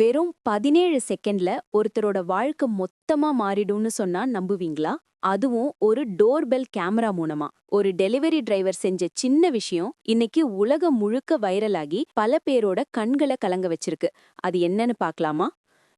வெறும் பதினேழு செகண்ட்ல ஒருத்தரோட வாழ்க்கை மொத்தமா மாறிடும்னு சொன்னா நம்புவீங்களா? அதுவும் ஒரு டோர்பெல் கேமரா மூலமா. ஒரு டெலிவரி டிரைவர் செஞ்ச சின்ன விஷயம் இன்னைக்கு உலகம் முழுக்க வைரலாகி பல பேரோட கண்களை கலங்க வச்சிருக்கு. அது என்னன்னு பார்க்கலாமா?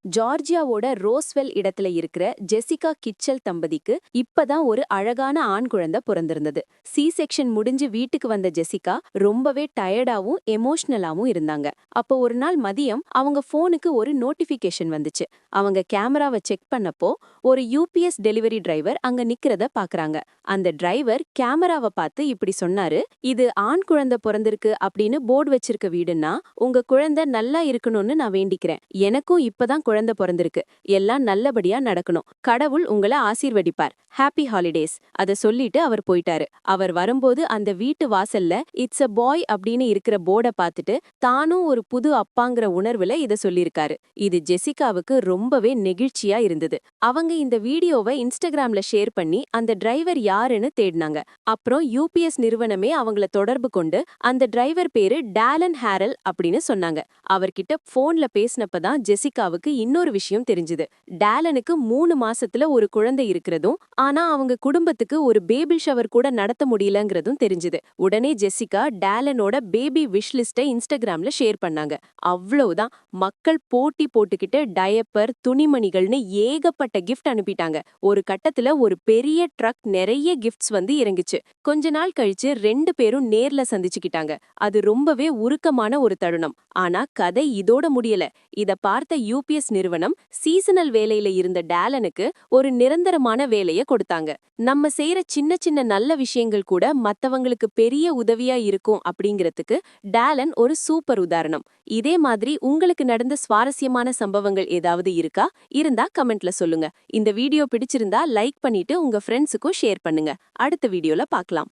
ஜார்ஜியாவோட ரோஸ்வெல் இடத்துல இருக்கிற ஜெசிகா கிச்சல் தம்பதிக்கு இப்பதான் ஒரு அழகான ஆண் குழந்தை பிறந்திருந்தது. சி செக்ஷன் முடிஞ்சு வீட்டுக்கு வந்த ஜெசிகா ரொம்பவே டயர்டாவும் எமோஷனலாவும் இருந்தாங்க. அப்போ ஒரு நாள் மதியம் அவங்க போனுக்கு ஒரு நோட்டிபிகேஷன் வந்துச்சு. அவங்க கேமராவை செக் பண்ணப்போ ஒரு யூபிஎஸ் டெலிவரி டிரைவர் அங்க நிக்கிறத பாக்குறாங்க. அந்த டிரைவர் கேமராவை பார்த்து இப்படி சொன்னாரு இது ஆண் குழந்தை பிறந்திருக்கு அப்படின்னு போர்டு வச்சிருக்க வீடுன்னா உங்க குழந்தை நல்லா இருக்கணும்னு நான் வேண்டிக்கிறேன். எனக்கும் இப்பதான் குழந்தை பிறந்திருக்கு. எல்லாம் நல்லபடியா நடக்கணும். கடவுள் உங்களை ஆசீர்வதிப்பார். ஹாப்பி ஹாலிடேஸ் அத சொல்லிட்டு அவர் போயிட்டாரு. அவர் வரும்போது அந்த வீட்டு வாசல்ல இட்ஸ் அ பாய் அப்படின்னு இருக்கிற போர்டை பார்த்துட்டு தானும் ஒரு புது அப்பாங்கிற உணர்வுல இத சொல்லியிருக்காரு. இது ஜெசிகாவுக்கு ரொம்பவே நெகிழ்ச்சியா இருந்தது. அவங்க இந்த வீடியோவை இன்ஸ்டாகிராம்ல ஷேர் பண்ணி அந்த டிரைவர் யாருன்னு தேடினாங்க. அப்புறம் யூபிஎஸ் நிறுவனமே அவங்கள தொடர்பு கொண்டு அந்த டிரைவர் பேரு டேலன் ஹேரல் அப்படின்னு சொன்னாங்க. அவர்கிட்ட போன்ல பேசினப்பதான் ஜெசிகாவுக்கு இன்னொரு விஷயம் தெரிஞ்சுது. டேலனுக்கு மூணு மாசத்துல ஒரு குழந்தை இருக்கிறதும் ஆனா அவங்க குடும்பத்துக்கு ஒரு பேபி ஷவர் கூட நடத்த முடியலங்கிறதும் தெரிஞ்சுது. உடனே ஜெசிகா டேலனோட பேபி விஷ் லிஸ்டை இன்ஸ்டாகிராம்ல ஷேர் பண்ணாங்க. அவ்வளவுதான். மக்கள் போட்டி போட்டுக்கிட்டு டயப்பர் துணிமணிகள்னு ஏகப்பட்ட கிஃப்ட் அனுப்பிட்டாங்க. ஒரு கட்டத்துல ஒரு பெரிய ட்ரக் நிறைய கிஃப்ட்ஸ் வந்து இறங்குச்சு. கொஞ்ச நாள் கழிச்சு ரெண்டு பேரும் நேர்ல சந்திச்சுக்கிட்டாங்க. அது ரொம்பவே உருக்கமான ஒரு தருணம். ஆனா கதை இதோட முடியல. இத பார்த்த யூபிஎஸ் நிறுவனம் சீசனல் வேலையில இருந்த டேலனுக்கு ஒரு நிரந்தரமான வேலையை கொடுத்தாங்க. நம்ம செய்யற சின்ன சின்ன நல்ல விஷயங்கள் கூட மத்தவங்களுக்கு பெரிய உதவியா இருக்கும் அப்படிங்கறதுக்கு டேலன் ஒரு சூப்பர் உதாரணம். இதே மாதிரி உங்களுக்கு நடந்த சுவாரஸ்யமான சம்பவங்கள் ஏதாவது இருக்கா? இருந்தா கமெண்ட்ல சொல்லுங்க. இந்த வீடியோ பிடிச்சிருந்தா லைக் பண்ணிட்டு உங்க ஃப்ரெண்ட்ஸுக்கும் ஷேர் பண்ணுங்க. அடுத்த வீடியோல பார்க்கலாம்